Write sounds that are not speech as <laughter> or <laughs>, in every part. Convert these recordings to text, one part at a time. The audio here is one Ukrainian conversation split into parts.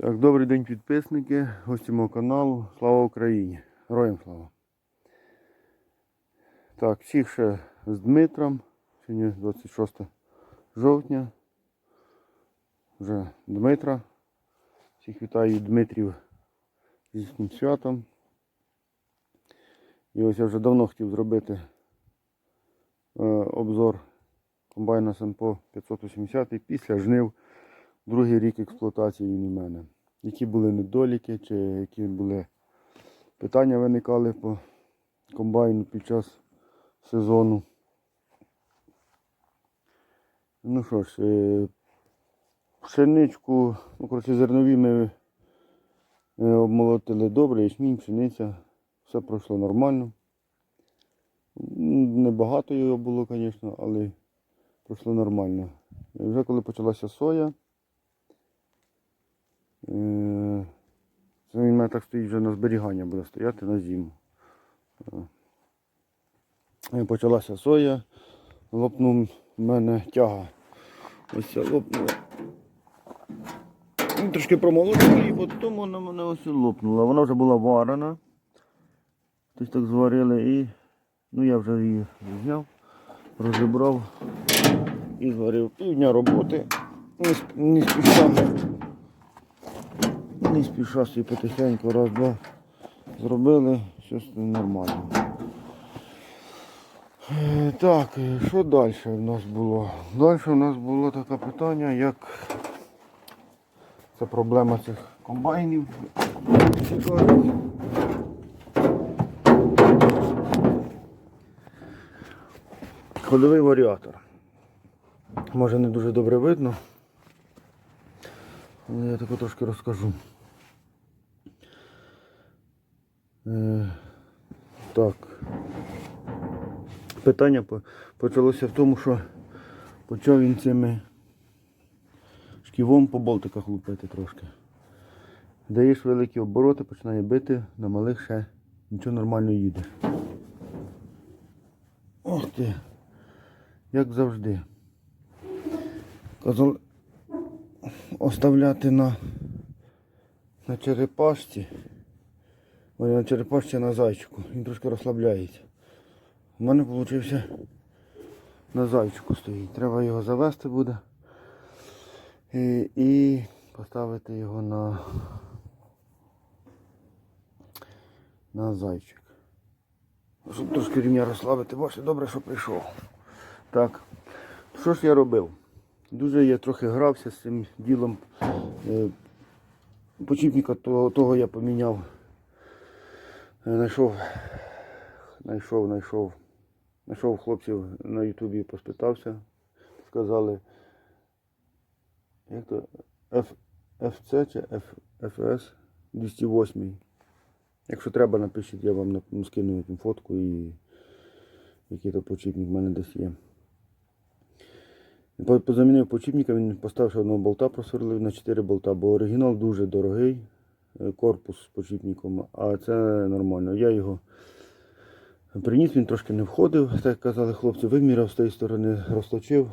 Так, добрий день підписники, гості мого каналу. Слава Україні! Героям слава! Так, всіх ще з Дмитром. Сьогодні 26 жовтня. Вже Дмитра. Всіх вітаю Дмитрів з їхнім святом. І ось я вже давно хотів зробити е, обзор комбайна Семпо 580 після жнив. Другий рік експлуатації він у мене. Які були недоліки, чи які були питання виникали по комбайну під час сезону. Ну що ж, е, пшеничку, ну, коротше, зернові ми е, обмолотили добре, ячмінь, пшениця, все пройшло нормально. Небагато його було, звісно, але пройшло нормально. Вже коли почалася соя, він у мене так стоїть вже на зберігання буде стояти на зиму. Е, Почалася соя, лопнув в мене тяга. Ось ця лопнула. Ну, Трошки промолотили і потім вона мене ось лопнула. Вона вже була варена. Тобто так зварили і ну я вже її зняв, розібрав і зварив півдня роботи. Не спішав. Не спіша собі потихеньку, раз-два зробили, все нормально. Так, що далі в нас було? Далі в нас було таке питання, як це проблема цих комбайнів. Ходовий варіатор. Може не дуже добре видно. Але я тако трошки розкажу. Так. Питання почалося в тому, що почав він цими шківом по болтиках лупити трошки. Даєш великі обороти, починає бити, на малих ще нічого нормально їде. Ох ти, як завжди. Казали оставляти на, на черепашці. Ой, на черепашці на зайчику. Він трошки розслабляється. У мене вийшов на зайчику стоїть. Треба його завести буде. І, і поставити його на, на зайчик. Щоб трошки рівня розслабити. Боже, добре, що прийшов. Так. Що ж я робив? Дуже я трохи грався з цим ділом. Е, Почіпника того, того я поміняв. Е, Знайшов, знайшов, знайшов. Хлопців на Ютубі, поспитався. Сказали, як то F, FC чи F, FS 208. Якщо треба, напишіть, я вам скину якусь фотку і який то почіпник в мене десь є. По- Позамінив почіпника, він поставив одного болта, просверлив на 4 болта, бо оригінал дуже дорогий, корпус з почіпником, а це нормально. Я його приніс, він трошки не входив, так казали хлопці, виміряв з тієї сторони, розточив,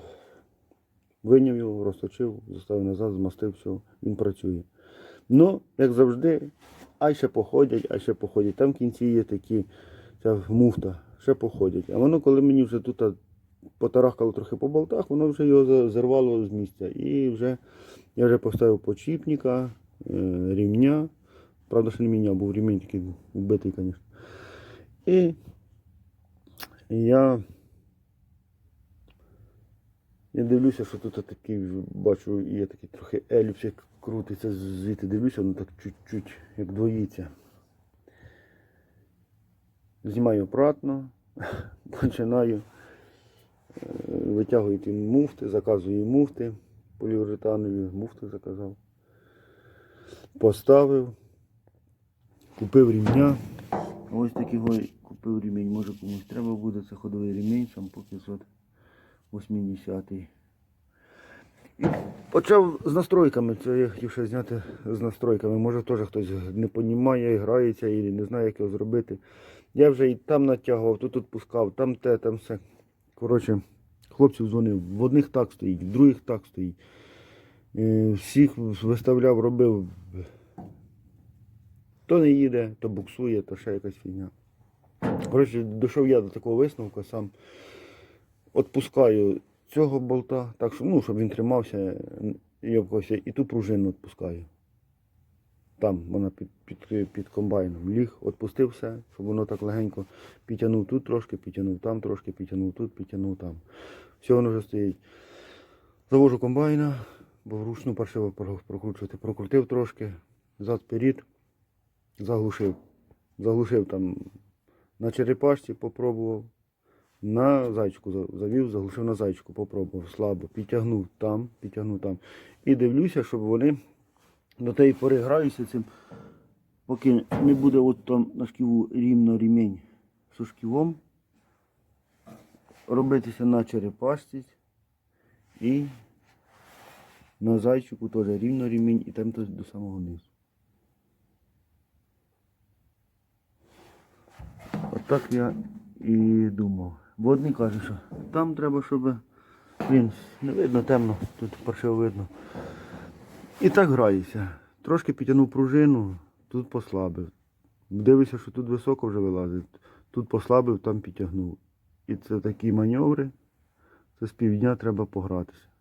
виняв його, розточив, заставив назад, змастив, все, він працює. Ну, як завжди, а ще походять, а ще походять. Там в кінці є такі, ця муфта, ще походять. А воно, коли мені вже тут потарахкало трохи по болтах, воно вже його за- зірвало з місця. І вже я вже поставив почіпника, е, рівня. Правда, що не міняв, був ремінь такий вбитий, звісно. І я, я дивлюся, що тут такий, бачу, є такий трохи еліпс, як крутиться, звідти дивлюся, воно так чуть-чуть як двоїться. Знімаю обратно, <laughs> починаю е, витягую ті муфти, заказую муфти поліуретанові, муфти заказав. Поставив, купив рівня. Ось такий ой, купив ремінь, може комусь треба буде, це ходовий ремінь, сам по 580. І почав з настройками, це я хотів ще зняти з настройками. Може теж хтось не розуміє, грається і не знає, як його зробити. Я вже і там натягував, тут відпускав, там те, там все. Коротше, хлопців дзвонив. В одних так стоїть, в других так стоїть. Всіх виставляв, робив. То не їде, то буксує, то ще якась фігня. Коротше, дійшов я до такого висновку, сам відпускаю цього болта, так ну, щоб він тримався і і ту пружину відпускаю. Там вона під, під, під комбайном ліг, відпустив все, щоб воно так легенько підтягнув тут трошки, підтягнув там трошки, підтягнув тут, підтягнув там. Все воно вже стоїть. Завожу комбайна, бо вручну паршиво прокручувати. Прокрутив трошки, зад вперед, заглушив. Заглушив там на черепашці, попробував. На зайчику завів, заглушив на зайчику, попробував слабо, підтягнув там, підтягнув там. І дивлюся, щоб вони до тієї пори граюся цим, поки не буде от там на шківу рівно рівень з шківом, робитися на черепашці і на зайчику теж рівно рівень і там до самого низу. Отак я і думав. Одні кажуть, що там треба, щоб він не видно темно, тут паршиво видно. І так граюся. Трошки підтягнув пружину, тут послабив. Дивився, що тут високо вже вилазить. Тут послабив, там підтягнув. І це такі маневри. Це з півдня треба погратися.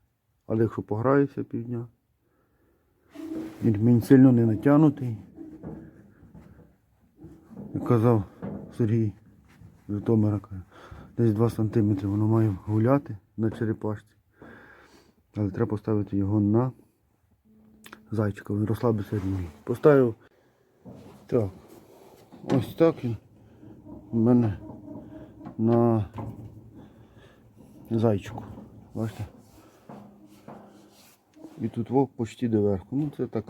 Але якщо пограюся півдня, він сильно не натягнутий. Як казав Сергій Житомира, десь 2 см воно має гуляти на черепашці. Але треба поставити його на зайчика, він розслабиться рівень. Поставив так. Ось так він у мене на зайчику. Бачите? І тут вовк почти до верху. Ну це так,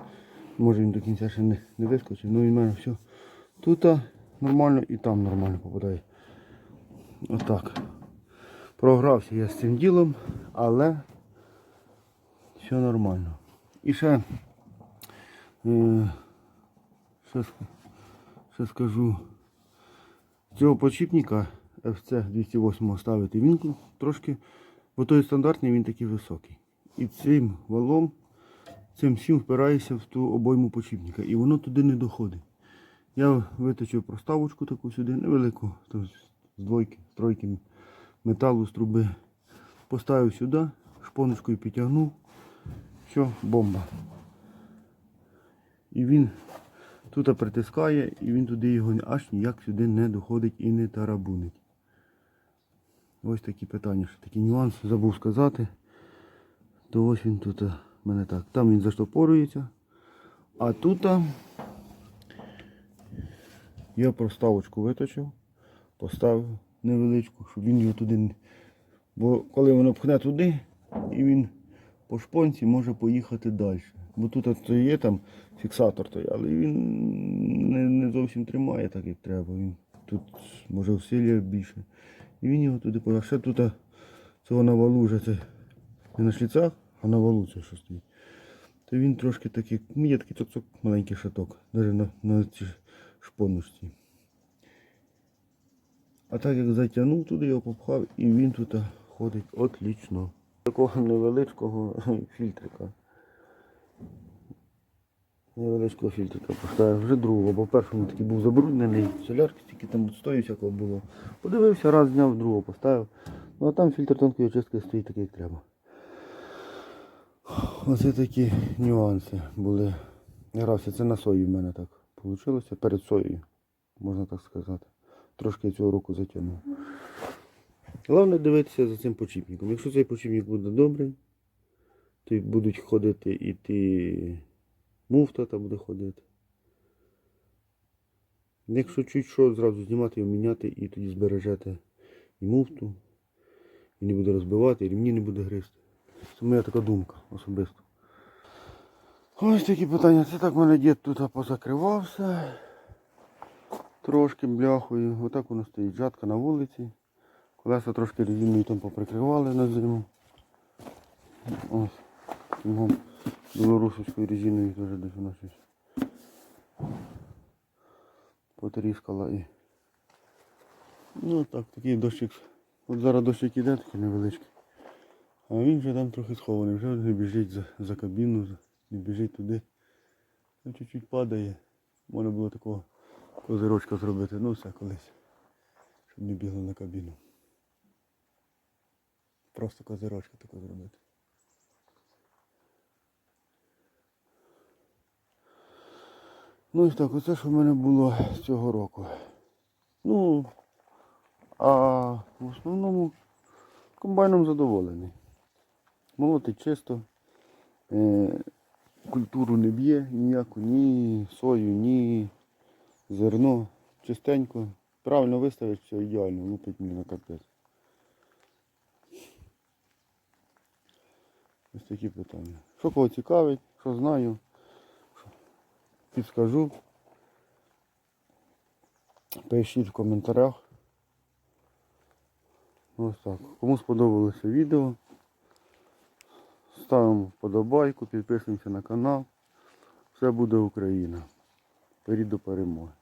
може він до кінця ще не, не вискочив, ну і в мене все. Тут нормально і там нормально попадає. Отак. Програвся я з цим ділом, але все нормально. І ще, е, ще, ще скажу, цього почіпника FC 208 ставити він трошки, бо той стандартний він такий високий. І цим валом, цим всім впирається в ту обойму почіпника. І воно туди не доходить. Я виточив проставочку таку сюди, невелику, з двойки, з тройки металу з труби. Поставив сюди, шпоночкою підтягнув. Все, бомба. І він тут притискає, і він туди його аж ніяк сюди не доходить і не тарабунить. Ось такі питання, що такі нюанси забув сказати. То ось він тут у мене так. Там він заштопорюється. А тут я проставочку виточив, поставив невеличку, щоб він його туди. Бо коли воно пхне туди, і він по шпонці може поїхати далі. Бо тут от є там фіксатор той, але він не, не зовсім тримає так, як треба. Він тут може усилює більше. І він його туди поїхав. Ще тут цього на вже це не на шліцах, а на валу це що стоїть. То він трошки такий, ну, є такий цок-цок, маленький шаток, навіть на, на цій шпоночці. А так як затягнув туди, його попхав, і він тут ходить отлично. Такого невеличкого фільтрика. Невеличкого фільтрика поставив вже другого, бо першому такий був забруднений, солярки тільки там відстою всякого було. Подивився, раз зняв, другого поставив. Ну а там фільтр тонкої очистки стоїть такий, як треба. Оце такі нюанси були. Грався, це на сої в мене так вийшло, перед соєю, можна так сказати. Трошки цього року затягнув. Головне дивитися за цим почіпником. Якщо цей почіпник буде добрий, то будуть ходити і ти муфта та буде ходити. Якщо чуть що, зразу знімати його, міняти і тоді збережете і муфту, і не буде розбивати, і рівні не буде гризти. Це моя така думка особисто. Ось такі питання. Це так в мене дід тут позакривався. Трошки бляхою. Отак воно стоїть. Жатка на вулиці. Колеса трошки резиною там поприкривали на зиму. Ось. Білорусовською резиною теж десь вона щось потріскала і. Ну так, такий дощик. От зараз дощик іде такий невеличкий. А він вже там трохи схований, вже не біжить за, за кабіну, не біжить туди. Ну, чуть-чуть падає. Можна було такого козирочка зробити, ну все колись. Щоб не бігли на кабіну. Просто козирочка таку зробити. Ну і так, оце що в мене було цього року. Ну, а в основному комбайном задоволений. Молотить чисто, е, культуру не б'є ніяку, ні сою, ні зерно. Чистенько. Правильно виставиш, все ідеально, лупить мені на капець. Ось такі питання. Що кого цікавить, що знаю, що підскажу. Пишіть в коментарях. Ось так. Кому сподобалося відео, ставимо вподобайку, підписуємося на канал. Все буде Україна. Перед до перемоги.